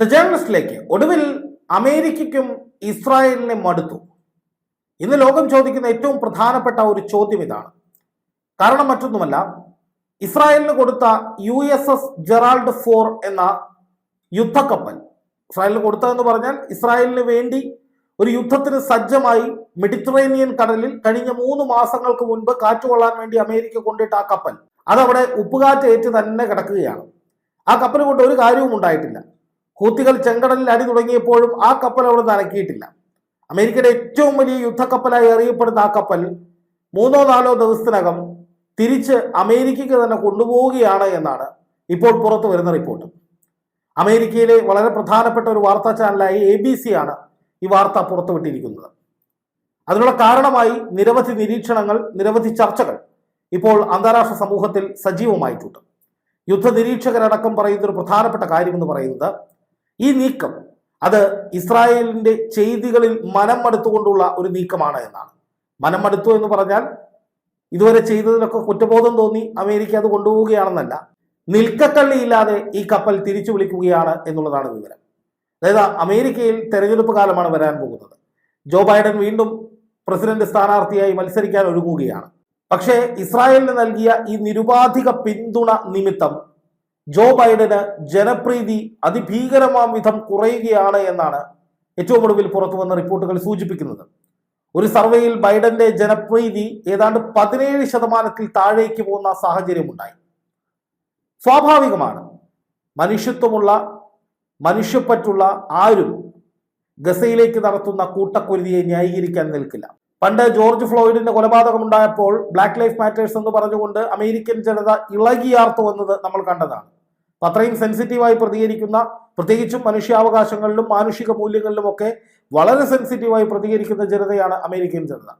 The ജേർണലിസ്റ്റിലേക്ക് ഒടുവിൽ അമേരിക്കയ്ക്കും ഇസ്രായേലിനെ മടുത്തു. ഇന്ന് ലോകം ചോദിക്കുന്ന ഏറ്റവും പ്രധാനപ്പെട്ട ഒരു ചോദ്യം ഇതാണ്. കാരണം മറ്റൊന്നുമല്ല ഇസ്രായേലിന് കൊടുത്ത U S S Gerald Ford എന്ന യുദ്ധക്കപ്പൽ. ഇസ്രായേലിന് കൊടുത്തതെന്ന് പറഞ്ഞാൽ ഇസ്രായേലിന് വേണ്ടി ഒരു യുദ്ധത്തിന് സജ്ജമായി മെഡിറ്ററേനിയൻ കടലിൽ കഴിഞ്ഞ മൂന്ന് മാസങ്ങൾക്ക് മുൻപ് കാറ്റുകൊള്ളാൻ വേണ്ടി അമേരിക്ക കൊണ്ടിട്ട് ആ കപ്പൽ. അതവിടെ ഉപ്പുകാറ്റ് ഏറ്റ് തന്നെ കിടക്കുകയാണ്. ആ കപ്പൽ കൊണ്ട് ഒരു കാര്യവും ഉണ്ടായിട്ടില്ല. ഹൂത്തികൾ ചെങ്കടലിൽ അടി തുടങ്ങിയപ്പോഴും ആ കപ്പൽ അവിടെ നനക്കിയിട്ടില്ല അമേരിക്കയുടെ ഏറ്റവും വലിയ യുദ്ധക്കപ്പലായി അറിയപ്പെടുന്ന ആ കപ്പൽ മൂന്നോ നാലോ ദിവസത്തിനകം തിരിച്ച് അമേരിക്കയ്ക്ക് തന്നെ കൊണ്ടുപോവുകയാണ് എന്നാണ് ഇപ്പോൾ പുറത്തു വരുന്ന റിപ്പോർട്ട്. അമേരിക്കയിലെ വളരെ പ്രധാനപ്പെട്ട ഒരു വാർത്താ ചാനലായ എ ബി സി ആണ് ഈ വാർത്ത പുറത്തുവിട്ടിരിക്കുന്നത്. അതിനുള്ള കാരണമായി നിരവധി നിരീക്ഷണങ്ങൾ നിരവധി ചർച്ചകൾ ഇപ്പോൾ അന്താരാഷ്ട്ര സമൂഹത്തിൽ സജീവമായിട്ടുണ്ട്. യുദ്ധ നിരീക്ഷകരടക്കം പറയുന്ന ഒരു പ്രധാനപ്പെട്ട കാര്യമെന്ന് പറയുന്നത് ഈ നീക്കം അത് ഇസ്രായേലിന്റെ ചെയ്തികളിൽ മനം മടുത്തുകൊണ്ടുള്ള ഒരു നീക്കമാണ് എന്നാണ്. മനം മടുത്തു എന്ന് പറഞ്ഞാൽ ഇതുവരെ ചെയ്തതിനൊക്കെ കുറ്റബോധം തോന്നി അമേരിക്ക അത് കൊണ്ടുപോവുകയാണെന്നല്ല. നിൽക്കത്തള്ളിയില്ലാതെ ഈ കപ്പൽ തിരിച്ചു വിളിക്കുകയാണ് എന്നുള്ളതാണ് വിവരം. അതായത് അമേരിക്കയിൽ തെരഞ്ഞെടുപ്പ് കാലമാണ് വരാൻ പോകുന്നത്. ജോ ബൈഡൻ വീണ്ടും പ്രസിഡന്റ് സ്ഥാനാർത്ഥിയായി മത്സരിക്കാൻ ഒരുങ്ങുകയാണ്. പക്ഷേ ഇസ്രായേലിന് നൽകിയ ഈ നിരുപാധിക പിന്തുണ നിമിത്തം ജോ ബൈഡന് ജനപ്രീതി അതിഭീകരമാം വിധം കുറയുകയാണ് എന്നാണ് ഏറ്റവും ഒടുവിൽ പുറത്തു വന്ന റിപ്പോർട്ടുകൾ സൂചിപ്പിക്കുന്നത്. ഒരു സർവേയിൽ ബൈഡന്റെ ജനപ്രീതി ഏതാണ്ട് പതിനേഴ് ശതമാനത്തിൽ താഴേക്ക് പോകുന്ന സാഹചര്യമുണ്ടായി. സ്വാഭാവികമാണ്. മനുഷ്യത്വമുള്ള മനുഷ്യപ്പറ്റുള്ള ആരും ഗസയിലേക്ക് നടത്തുന്ന കൂട്ടക്കുരുതിയെ ന്യായീകരിക്കാൻ നിൽക്കില്ല. പണ്ട് ജോർജ് ഫ്ലോയിഡിന്റെ കൊലപാതകം ഉണ്ടായപ്പോൾ ബ്ലാക്ക് ലൈഫ് മാറ്റേഴ്സ് എന്ന് പറഞ്ഞുകൊണ്ട് അമേരിക്കൻ ജനത ഇളകിയാർത്തു വന്നത് നമ്മൾ കണ്ടതാണ്. അത്രയും സെൻസിറ്റീവായി പ്രതികരിക്കുന്ന പ്രത്യേകിച്ചും മനുഷ്യാവകാശങ്ങളിലും മാനുഷിക മൂല്യങ്ങളിലും ഒക്കെ വളരെ സെൻസിറ്റീവായി പ്രതികരിക്കുന്ന ജനതയാണ് അമേരിക്കൻ ജനത.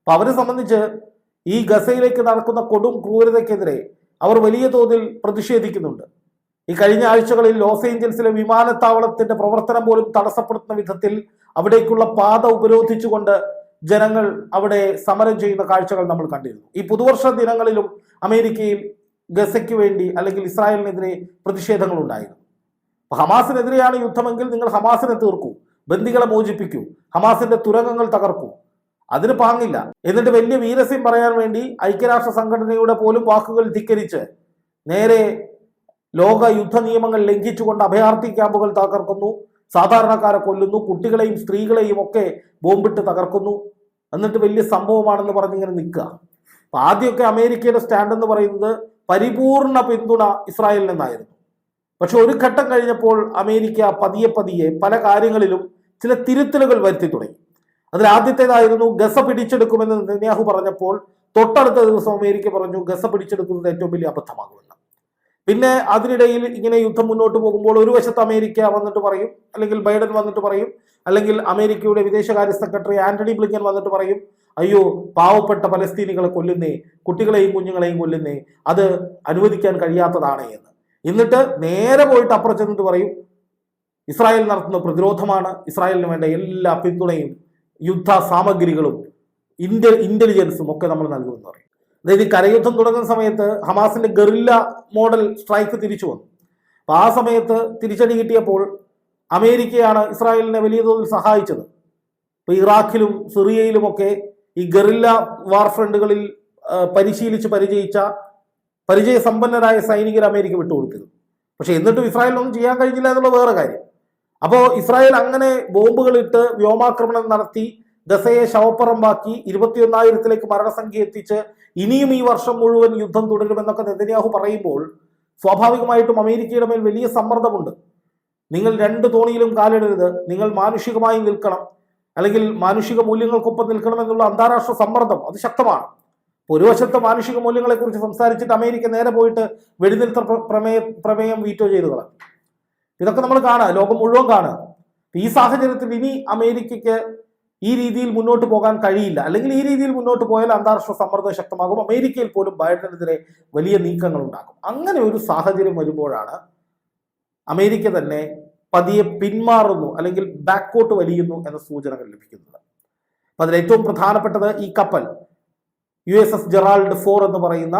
അപ്പൊ അവരെ സംബന്ധിച്ച് ഈ ഗസയിലേക്ക് നടക്കുന്ന കൊടും ക്രൂരതയ്ക്കെതിരെ അവർ വലിയ തോതിൽ പ്രതിഷേധിക്കുന്നുണ്ട്. ഈ കഴിഞ്ഞ ആഴ്ചകളിൽ ലോസ് ഏഞ്ചൽസിലെ വിമാനത്താവളത്തിന്റെ പ്രവർത്തനം പോലും തടസ്സപ്പെടുത്തുന്ന വിധത്തിൽ അവിടേക്കുള്ള പാത ഉപരോധിച്ചുകൊണ്ട് ജനങ്ങൾ അവിടെ സമരം ചെയ്യുന്ന കാഴ്ചകൾ നമ്മൾ കണ്ടിരുന്നു. ഈ പുതുവർഷ ദിനങ്ങളിലും അമേരിക്കയിൽ ഗസയ്ക്ക് വേണ്ടി അല്ലെങ്കിൽ ഇസ്രായേലിനെതിരെ പ്രതിഷേധങ്ങൾ ഉണ്ടായിരുന്നു അപ്പോൾ ഹമാസിനെതിരെയാണ് യുദ്ധമെങ്കിൽ നിങ്ങൾ ഹമാസിനെ തീർക്കൂ ബന്ദികളെ മോചിപ്പിക്കൂ ഹമാസിന്റെ തുരങ്കങ്ങൾ തകർക്കൂ. അതിന് പാങ്ങില്ല. എന്നിട്ട് വലിയ വീരസ്യം പറയാൻ വേണ്ടി ഐക്യരാഷ്ട്ര സംഘടനയുടെ പോലും വാക്കുകൾ ധിക്കരിച്ച് നേരെ ലോക യുദ്ധ നിയമങ്ങൾ ലംഘിച്ചുകൊണ്ട് അഭയാർത്ഥി ക്യാമ്പുകൾ തകർക്കുന്നു സാധാരണക്കാരെ കൊല്ലുന്നു കുട്ടികളെയും സ്ത്രീകളെയും ഒക്കെ ബോംബിട്ട് തകർക്കുന്നു. എന്നിട്ട് വലിയ സംഭവമാണെന്ന് പറഞ്ഞിങ്ങനെ നിൽക്കുക. അപ്പൊ ആദ്യമൊക്കെ അമേരിക്കയുടെ സ്റ്റാൻഡ് എന്ന് പറയുന്നത് പരിപൂർണ പിന്തുണ ഇസ്രായേലിൽ നിന്നായിരുന്നു. പക്ഷെ ഒരു ഘട്ടം കഴിഞ്ഞപ്പോൾ അമേരിക്ക പതിയെ പതിയെ പല കാര്യങ്ങളിലും ചില തിരുത്തലുകൾ വരുത്തി തുടങ്ങി. അതിൽ ആദ്യത്തേതായിരുന്നു ഗസ പിടിച്ചെടുക്കുമെന്ന് നെന്യാഹു പറഞ്ഞപ്പോൾ തൊട്ടടുത്ത ദിവസം അമേരിക്ക പറഞ്ഞു ഗസ പിടിച്ചെടുക്കുന്നത് ഏറ്റവും വലിയ അബദ്ധമാകുമെന്ന്. പിന്നെ അതിനിടയിൽ ഇങ്ങനെ യുദ്ധം മുന്നോട്ട് പോകുമ്പോൾ ഒരു വശത്ത് അമേരിക്ക വന്നിട്ട് പറയും അല്ലെങ്കിൽ ബൈഡൻ വന്നിട്ട് പറയും അല്ലെങ്കിൽ അമേരിക്കയുടെ വിദേശകാര്യ സെക്രട്ടറി ആന്റണി ബ്ലിങ്കൻ വന്നിട്ട് പറയും അയ്യോ പാവപ്പെട്ട പലസ്തീനികളെ കൊല്ലുന്നേ കുട്ടികളെയും കുഞ്ഞുങ്ങളെയും കൊല്ലുന്നേ അത് അനുവദിക്കാൻ കഴിയാത്തതാണ് എന്ന്. എന്നിട്ട് നേരെ പോയിട്ട് അപ്പുറം ചെന്നിട്ട് പറയും ഇസ്രായേൽ നടത്തുന്ന പ്രതിരോധമാണ് ഇസ്രായേലിന് വേണ്ട എല്ലാ പിന്തുണയും യുദ്ധ സാമഗ്രികളും ഇന്ത്യ ഇന്റലിജൻസും ഒക്കെ നമ്മൾ നൽകുമെന്ന് പറയും. അതായത് ഈ കരയുദ്ധം തുടങ്ങുന്ന സമയത്ത് ഹമാസിന്റെ ഗറില്ല മോഡൽ സ്ട്രൈക്ക് തിരിച്ചു വന്നു. അപ്പൊ ആ സമയത്ത് തിരിച്ചടി കിട്ടിയപ്പോൾ അമേരിക്കയാണ് ഇസ്രായേലിനെ വലിയ തോതിൽ സഹായിച്ചത്. ഇപ്പൊ ഇറാഖിലും സിറിയയിലുമൊക്കെ ഈ ഗറില്ല വാർ ഫ്രണ്ടുകളിൽ പരിശീലിച്ച് പരിചയിച്ച പരിചയസമ്പന്നരായ സൈനികർ അമേരിക്ക വിട്ടുകൊടുത്തിരുന്നു പക്ഷെ എന്നിട്ടും ഇസ്രായേലിനൊന്നും ചെയ്യാൻ കഴിഞ്ഞില്ല എന്നുള്ള വേറെ കാര്യം. അപ്പോൾ ഇസ്രായേൽ അങ്ങനെ ബോംബുകളിട്ട് വ്യോമാക്രമണം നടത്തി ഗസയെ ശവപ്പുറമ്പാക്കി ഇരുപത്തിയൊന്നായിരത്തിലേക്ക് മരണസംഖ്യ എത്തിച്ച് ഇനിയും ഈ വർഷം മുഴുവൻ യുദ്ധം തുടരുമെന്നൊക്കെ നെതന്യാഹു പറയുമ്പോൾ സ്വാഭാവികമായിട്ടും അമേരിക്കയുടെ മേൽ വലിയ സമ്മർദ്ദമുണ്ട്. നിങ്ങൾ രണ്ട് തോണിയിലും കാലിടരുത് നിങ്ങൾ മാനുഷികമായി നിൽക്കണം അല്ലെങ്കിൽ മാനുഷിക മൂല്യങ്ങൾക്കൊപ്പം നിൽക്കണം എന്നുള്ള അന്താരാഷ്ട്ര സമ്മർദ്ദം അത് ശക്തമാണ്. ഒരു വശത്ത് മാനുഷിക മൂല്യങ്ങളെക്കുറിച്ച് സംസാരിച്ചിട്ട് അമേരിക്ക നേരെ പോയിട്ട് വെടിനിർത്തൽ പ്രമേയ പ്രമേയം വീറ്റോ ചെയ്തു കളഞ്ഞു. ഇതൊക്കെ നമ്മൾ കാണുക ലോകം മുഴുവൻ കാണുക. ഈ സാഹചര്യത്തിൽ ഇനി അമേരിക്കയ്ക്ക് ഈ രീതിയിൽ മുന്നോട്ട് പോകാൻ കഴിയില്ല. അല്ലെങ്കിൽ ഈ രീതിയിൽ മുന്നോട്ട് പോയാൽ അന്താരാഷ്ട്ര സമ്മർദ്ദം ശക്തമാകും. അമേരിക്കയിൽ പോലും ബൈഡനെതിരെ വലിയ നീക്കങ്ങൾ ഉണ്ടാകും. അങ്ങനെ ഒരു സാഹചര്യം വരുമ്പോഴാണ് അമേരിക്ക തന്നെ പതിയെ പിന്മാറുന്നു അല്ലെങ്കിൽ ബാക്കോട്ട് വലിയുന്നു എന്ന സൂചനകൾ ലഭിക്കുന്നത് അപ്പൊ അതിൽ ഏറ്റവും പ്രധാനപ്പെട്ടത് ഈ കപ്പൽ U S S Gerald Ford എന്ന് പറയുന്ന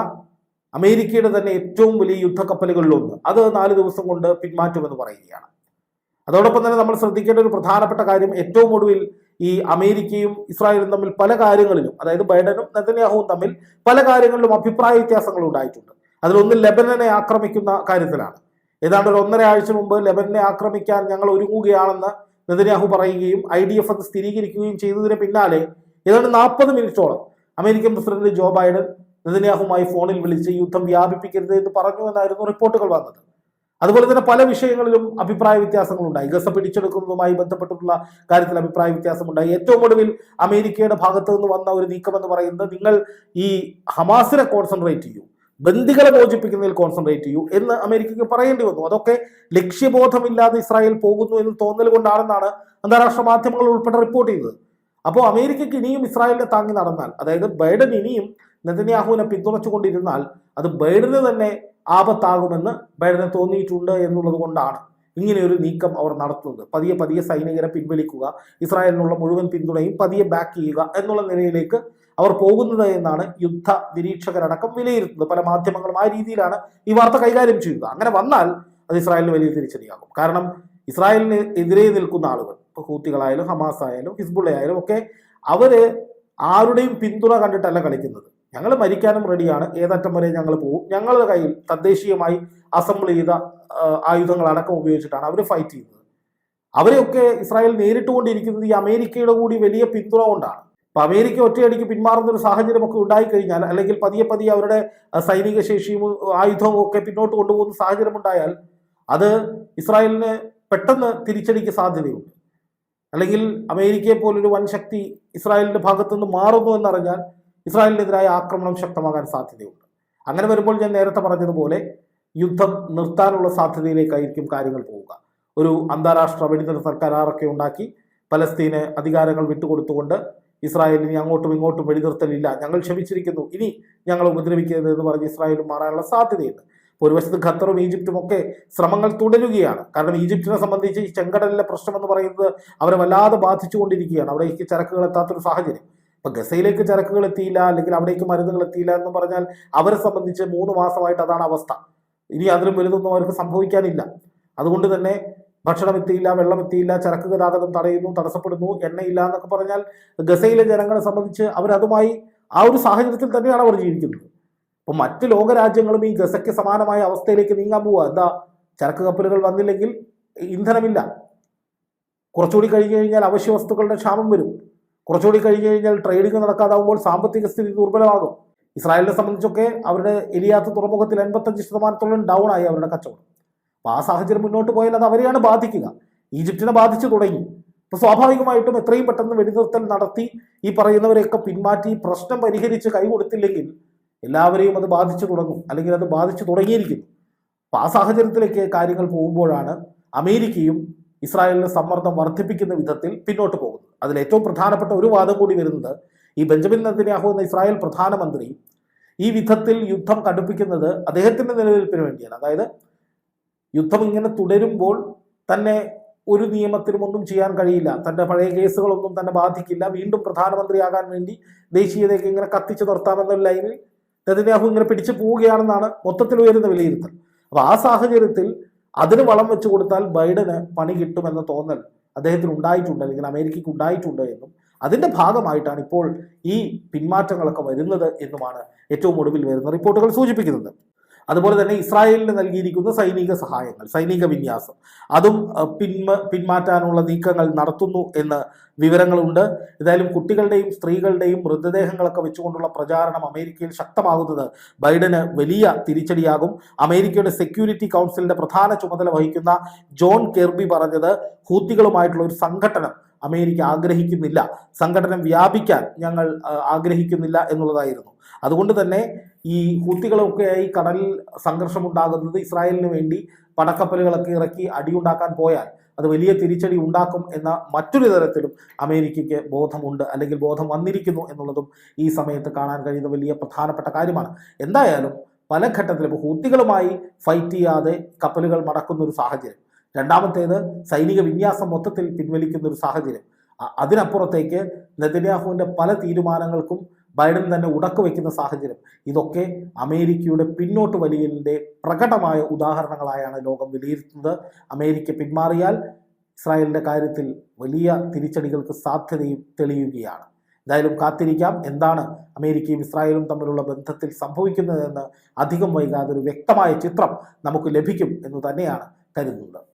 അമേരിക്കയുടെ തന്നെ ഏറ്റവും വലിയ യുദ്ധക്കപ്പലുകളിലൊന്ന്. അത് നാല് ദിവസം കൊണ്ട് പിന്മാറ്റുമെന്ന് പറയുകയാണ്. അതോടൊപ്പം തന്നെ നമ്മൾ ശ്രദ്ധിക്കേണ്ട ഒരു പ്രധാനപ്പെട്ട കാര്യം ഏറ്റവും ഒടുവിൽ ഈ അമേരിക്കയും ഇസ്രായേലും തമ്മിൽ പല കാര്യങ്ങളിലും അതായത് ബൈഡനും നെതന്യാഹുവും തമ്മിൽ പല കാര്യങ്ങളിലും അഭിപ്രായ വ്യത്യാസങ്ങൾ ഉണ്ടായിട്ടുണ്ട്. അതിലൊന്ന് ലെബനനെ ആക്രമിക്കുന്ന കാര്യത്തിലാണ്. ഏതാണ്ട് ഒരു ഒന്നര ആഴ്ച മുമ്പ് ലെബനനെ ആക്രമിക്കാൻ ഞങ്ങൾ ഒരുങ്ങുകയാണെന്ന് നെതന്യാഹു പറയുകയും ഐ ഡി എഫ് അത് സ്ഥിരീകരിക്കുകയും ചെയ്തതിന് പിന്നാലെ ഏതാണ്ട് നാൽപ്പത് മിനിറ്റോളം അമേരിക്കൻ പ്രസിഡന്റ് ജോ ബൈഡൻ നെതന്യാഹുമായി ഫോണിൽ വിളിച്ച് യുദ്ധം വ്യാപിപ്പിക്കരുത് എന്ന് പറഞ്ഞു എന്നായിരുന്നു റിപ്പോർട്ടുകൾ വന്നത്. അതുപോലെ തന്നെ പല വിഷയങ്ങളിലും അഭിപ്രായ വ്യത്യാസങ്ങളുണ്ടായി. ഗസ പിടിച്ചെടുക്കുന്നതുമായി ബന്ധപ്പെട്ടിട്ടുള്ള കാര്യത്തിൽ അഭിപ്രായ വ്യത്യാസമുണ്ടായി. ഏറ്റവും ഒടുവിൽ അമേരിക്കയുടെ ഭാഗത്തു നിന്ന് വന്ന ഒരു നീക്കം എന്ന് പറയുന്നത് നിങ്ങൾ ഈ ഹമാസിനെ കോൺസെൻട്രേറ്റ് ചെയ്യൂ. ബന്ദികളെ മോചിപ്പിക്കുന്നതിൽ കോൺസെൻട്രേറ്റ് ചെയ്യൂ എന്ന് അമേരിക്കയ്ക്ക് പറയേണ്ടി വന്നു. അതൊക്കെ ലക്ഷ്യബോധമില്ലാതെ ഇസ്രായേൽ പോകുന്നു എന്ന് തോന്നൽ കൊണ്ടാണെന്നാണ് അന്താരാഷ്ട്ര മാധ്യമങ്ങൾ ഉൾപ്പെടെ റിപ്പോർട്ട് ചെയ്തത്. അപ്പോൾ അമേരിക്കയ്ക്ക് ഇനിയും ഇസ്രായേലിനെ താങ്ങി നടന്നാൽ അതായത് ബൈഡൻ ഇനിയും നെതന്യാഹുവിനെ പിന്തുണച്ചുകൊണ്ടിരുന്നാൽ അത് ബൈഡന് തന്നെ ആപത്താകുമെന്ന് ബൈഡന് തോന്നിയിട്ടുണ്ട് എന്നുള്ളത് കൊണ്ടാണ്. ഇങ്ങനെ ഒരു നീക്കം അവർ നടത്തുന്നത്. പതിയെ പതിയെ സൈനികരെ പിൻവലിക്കുക ഇസ്രായേലിനുള്ള മുഴുവൻ പിന്തുണയും പതിയെ ബാക്ക് ചെയ്യുക എന്നുള്ള നിലയിലേക്ക് അവർ പോകുന്നത് എന്നാണ് യുദ്ധ നിരീക്ഷകരടക്കം വിലയിരുത്തുന്നത്. പല മാധ്യമങ്ങളും ആ രീതിയിലാണ് ഈ വാർത്ത കൈകാര്യം ചെയ്യുക അങ്ങനെ വന്നാൽ അത് ഇസ്രായേലിന് വലിയ തിരിച്ചടിയാകും. കാരണം ഇസ്രായേലിന് എതിരെ നിൽക്കുന്ന ആളുകൾ ഇപ്പോൾ ഹൂത്തികളായാലും ഹമാസ് ആയാലും ഹിസ്ബുള്ള ആയാലും ഒക്കെ അവർ ആരുടെയും പിന്തുണ കണ്ടിട്ടല്ല കളിക്കുന്നത്. ഞങ്ങൾ മരിക്കാനും റെഡിയാണ് ഏതറ്റം വരെ ഞങ്ങൾ പോകും ഞങ്ങളുടെ കയ്യിൽ തദ്ദേശീയമായി അസംബിൾ ചെയ്ത ആയുധങ്ങൾ അടക്കം ഉപയോഗിച്ചിട്ടാണ് അവർ ഫൈറ്റ് ചെയ്യുന്നത്. അവരെയൊക്കെ ഇസ്രായേൽ നേരിട്ടുകൊണ്ടിരിക്കുന്നത് ഈ അമേരിക്കയുടെ കൂടി വലിയ പിന്തുണ കൊണ്ടാണ്. അപ്പൊ അമേരിക്ക ഒറ്റയടിക്ക് പിന്മാറുന്ന ഒരു സാഹചര്യമൊക്കെ ഉണ്ടായിക്കഴിഞ്ഞാൽ അല്ലെങ്കിൽ പതിയെ പതിയെ അവരുടെ സൈനിക ശേഷിയും ആയുധവും ഒക്കെ പിന്നോട്ട് കൊണ്ടുപോകുന്ന സാഹചര്യം ഉണ്ടായാൽ അത് ഇസ്രായേലിന് പെട്ടെന്ന് തിരിച്ചടിക്ക് സാധ്യതയുണ്ട്. അല്ലെങ്കിൽ അമേരിക്കയെ പോലൊരു വൻ ശക്തി ഇസ്രായേലിന്റെ ഭാഗത്തുനിന്ന് മാറുന്നു എന്നറിഞ്ഞാൽ ഇസ്രായേലിനെതിരായ ആക്രമണം ശക്തമാകാൻ സാധ്യതയുണ്ട്. അങ്ങനെ വരുമ്പോൾ ഞാൻ നേരത്തെ പറഞ്ഞതുപോലെ യുദ്ധം നിർത്താനുള്ള സാധ്യതയിലേക്കായിരിക്കും കാര്യങ്ങൾ പോവുക. ഒരു അന്താരാഷ്ട്ര വെടിനിർത്തൽ കരാറൊക്കെ ഉണ്ടാക്കി പലസ്തീന് അധികാരങ്ങൾ വിട്ടുകൊടുത്തുകൊണ്ട് ഇസ്രായേലിന് അങ്ങോട്ടും ഇങ്ങോട്ടും വെടിനിർത്തലില്ല. ഞങ്ങൾ ക്ഷമിച്ചിരിക്കുന്നു. ഇനി ഞങ്ങൾ ഉപദ്രവിക്കരുത് എന്ന് പറഞ്ഞ് ഇസ്രായേലും മാറാനുള്ള സാധ്യതയുണ്ട്. ഒരു വശത്ത് ഖത്തറും ഈജിപ്തും ഒക്കെ ശ്രമങ്ങൾ തുടരുകയാണ്. കാരണം ഈജിപ്തിനെ സംബന്ധിച്ച് ഈ ചെങ്കടലിലെ പ്രശ്നം എന്ന് പറയുന്നത് അവരെ വല്ലാതെ ബാധിച്ചുകൊണ്ടിരിക്കുകയാണ്. അവിടേക്ക് ചരക്കുകൾ എത്താത്തൊരു സാഹചര്യം. ഇപ്പൊ ഗസയിലേക്ക് ചരക്കുകൾ എത്തിയില്ല അല്ലെങ്കിൽ അവിടേക്ക് മരുന്നുകൾ എത്തിയില്ല എന്ന് പറഞ്ഞാൽ അവരെ സംബന്ധിച്ച് മൂന്ന് മാസമായിട്ട് അതാണ് അവസ്ഥ. ഇനി അതിലും വലുതൊന്നും അവർക്ക് സംഭവിക്കാനില്ല. അതുകൊണ്ട് തന്നെ ഭക്ഷണം എത്തിയില്ല വെള്ളം എത്തിയില്ല ചരക്ക് ഗതാഗതം തടയുന്നു തടസ്സപ്പെടുന്നു എണ്ണയില്ല എന്നൊക്കെ പറഞ്ഞാൽ ഗസയിലെ ജനങ്ങളെ സംബന്ധിച്ച് അവരതുമായി ആ ഒരു സാഹചര്യത്തിൽ തന്നെയാണ് അവർ ജീവിക്കുന്നത്. അപ്പൊ മറ്റ് ലോകരാജ്യങ്ങളും ഈ ഗസയ്ക്ക് സമാനമായ അവസ്ഥയിലേക്ക് നീങ്ങാൻ പോവുക എന്താ? ചരക്ക് കപ്പലുകൾ വന്നില്ലെങ്കിൽ ഇന്ധനമില്ല. കുറച്ചുകൂടി കഴിഞ്ഞു കഴിഞ്ഞാൽ അവശ്യ വസ്തുക്കളുടെ ക്ഷാമം വരും. കുറച്ചുകൂടി കഴിഞ്ഞു കഴിഞ്ഞാൽ ട്രേഡിംഗ് നടക്കാതാവുമ്പോൾ സാമ്പത്തിക സ്ഥിതി ദുർബലമാകും. ഇസ്രായേലിനെ സംബന്ധിച്ചൊക്കെ അവരുടെ എലിയാത്ത തുറമുഖത്തിൽ എൺപത്തഞ്ച് ശതമാനത്തോളം ഡൗൺ ആയി അവരുടെ കച്ചവടം. അപ്പോൾ ആ സാഹചര്യം മുന്നോട്ട് പോയാൽ അത് അവരെയാണ് ബാധിക്കുക. ഈജിപ്തിനെ ബാധിച്ചു തുടങ്ങി. അപ്പോൾ സ്വാഭാവികമായിട്ടും എത്രയും പെട്ടെന്ന് വെടിനിർത്തൽ നടത്തി ഈ പറയുന്നവരെയൊക്കെ പിന്മാറ്റി പ്രശ്നം പരിഹരിച്ച് കൈ കൊടുത്തില്ലെങ്കിൽ എല്ലാവരെയും അത് ബാധിച്ചു തുടങ്ങും. അല്ലെങ്കിൽ അത് ബാധിച്ചു തുടങ്ങിയിരിക്കുന്നു അപ്പോൾ ആ സാഹചര്യത്തിലേക്ക് കാര്യങ്ങൾ പോകുമ്പോഴാണ് അമേരിക്കയും ഇസ്രായേലിന് സമ്മർദ്ദം വർദ്ധിപ്പിക്കുന്ന വിധത്തിൽ പിന്നോട്ട് പോകുന്നത് അതിൽ ഏറ്റവും പ്രധാനപ്പെട്ട ഒരു വാദം കൂടി വരുന്നത് ഈ ബെഞ്ചമിൻ നെതന്യാഹു എന്ന ഇസ്രായേൽ പ്രധാനമന്ത്രി ഈ വിധത്തിൽ യുദ്ധം കടുപ്പിക്കുന്നത് അദ്ദേഹത്തിന്റെ നിലനിൽപ്പിന് വേണ്ടിയാണ്. അതായത് യുദ്ധം ഇങ്ങനെ തുടരുമ്പോൾ തന്നെ ഒരു നിയമത്തിനും ഒന്നും ചെയ്യാൻ കഴിയില്ല. തന്റെ പഴയ കേസുകളൊന്നും തന്നെ ബാധിക്കില്ല. വീണ്ടും പ്രധാനമന്ത്രിയാകാൻ വേണ്ടി ദേശീയതയ്ക്ക് ഇങ്ങനെ കത്തിച്ചു നിർത്താമെന്ന ലൈനിൽ നെതന്യാഹു ഇങ്ങനെ പിടിച്ചു പോവുകയാണെന്നാണ് മൊത്തത്തിൽ ഉയരുന്ന വിലയിരുത്തൽ. അപ്പൊ ആ സാഹചര്യത്തിൽ അതിന് വളം വെച്ചു കൊടുത്താൽ ബൈഡന് പണി കിട്ടുമെന്ന തോന്നൽ അദ്ദേഹത്തിന് ഉണ്ടായിട്ടുണ്ട് അല്ലെങ്കിൽ അമേരിക്കയ്ക്ക് ഉണ്ടായിട്ടുണ്ട് എന്നും അതിന്റെ ഭാഗമായിട്ടാണ് ഇപ്പോൾ ഈ പിന്മാറ്റങ്ങളൊക്കെ വരുന്നത് എന്നുമാണ് ഏറ്റവും ഒടുവിൽ വരുന്ന റിപ്പോർട്ടുകൾ സൂചിപ്പിക്കുന്നത്. അതുപോലെ തന്നെ ഇസ്രായേലിന് നൽകിയിരിക്കുന്ന സൈനിക സഹായങ്ങൾ സൈനിക വിന്യാസം. അതും പിന്മ പിന്മാറ്റാനുള്ള നീക്കങ്ങൾ നടത്തുന്നു എന്ന് വിവരങ്ങളുണ്ട്. ഏതായാലും കുട്ടികളുടെയും സ്ത്രീകളുടെയും മൃതദേഹങ്ങളൊക്കെ വെച്ചുകൊണ്ടുള്ള പ്രചാരണം അമേരിക്കയിൽ ശക്തമാകുന്നത് ബൈഡന് വലിയ തിരിച്ചടിയാകും. അമേരിക്കയുടെ സെക്യൂരിറ്റി കൗൺസിലിന്റെ പ്രധാന ചുമതല വഹിക്കുന്ന ജോൺ കെർബി പറഞ്ഞത് ഹൂത്തികളുമായിട്ടുള്ള ഒരു സംഘടനം അമേരിക്ക ആഗ്രഹിക്കുന്നില്ല. സംഘടന വ്യാപിക്കാൻ ഞങ്ങൾ ആഗ്രഹിക്കുന്നില്ല എന്നുള്ളതായിരുന്നു. അതുകൊണ്ട് തന്നെ ഈ ഹൂത്തികളൊക്കെയായി കടലിൽ സംഘർഷമുണ്ടാകുന്നത് ഇസ്രായേലിന് വേണ്ടി പടക്കപ്പലുകളൊക്കെ ഇറക്കി അടിയുണ്ടാക്കാൻ പോയാൽ അത് വലിയ തിരിച്ചടി ഉണ്ടാക്കും എന്ന മറ്റൊരു തരത്തിലും അമേരിക്കയ്ക്ക് ബോധമുണ്ട് അല്ലെങ്കിൽ ബോധം വന്നിരിക്കുന്നു എന്നുള്ളതും ഈ സമയത്ത് കാണാൻ കഴിയുന്ന വലിയ പ്രധാനപ്പെട്ട കാര്യമാണ്. എന്തായാലും പല ഘട്ടത്തിലും ഇപ്പോൾ ഹൂത്തികളുമായി ഫൈറ്റ് ചെയ്യാതെ കപ്പലുകൾ മടക്കുന്ന ഒരു സാഹചര്യം. രണ്ടാമത്തേത് സൈനിക വിന്യാസം മൊത്തത്തിൽ പിൻവലിക്കുന്ന ഒരു സാഹചര്യം. അതിനപ്പുറത്തേക്ക് നെതന്യാഹുവിന്റെ പല തീരുമാനങ്ങൾക്കും ബൈഡൻ തന്നെ ഉടക്കു വയ്ക്കുന്ന സാഹചര്യം. ഇതൊക്കെ അമേരിക്കയുടെ പിന്നോട്ട് വലിയലിന്റെ പ്രകടമായ ഉദാഹരണങ്ങളായാണ് ലോകം വിലയിരുത്തുന്നത്. അമേരിക്ക പിന്മാറിയാൽ ഇസ്രായേലിന്റെ കാര്യത്തിൽ വലിയ തിരിച്ചടികൾക്ക് സാധ്യതയും തെളിയുകയാണ്. എന്തായാലും കാത്തിരിക്കാം. എന്താണ് അമേരിക്കയും ഇസ്രായേലും തമ്മിലുള്ള ബന്ധത്തിൽ സംഭവിക്കുന്നതെന്ന് അധികം വൈകാതെ ഒരു വ്യക്തമായ ചിത്രം നമുക്ക് ലഭിക്കും എന്ന് തന്നെയാണ് കരുതുന്നത്.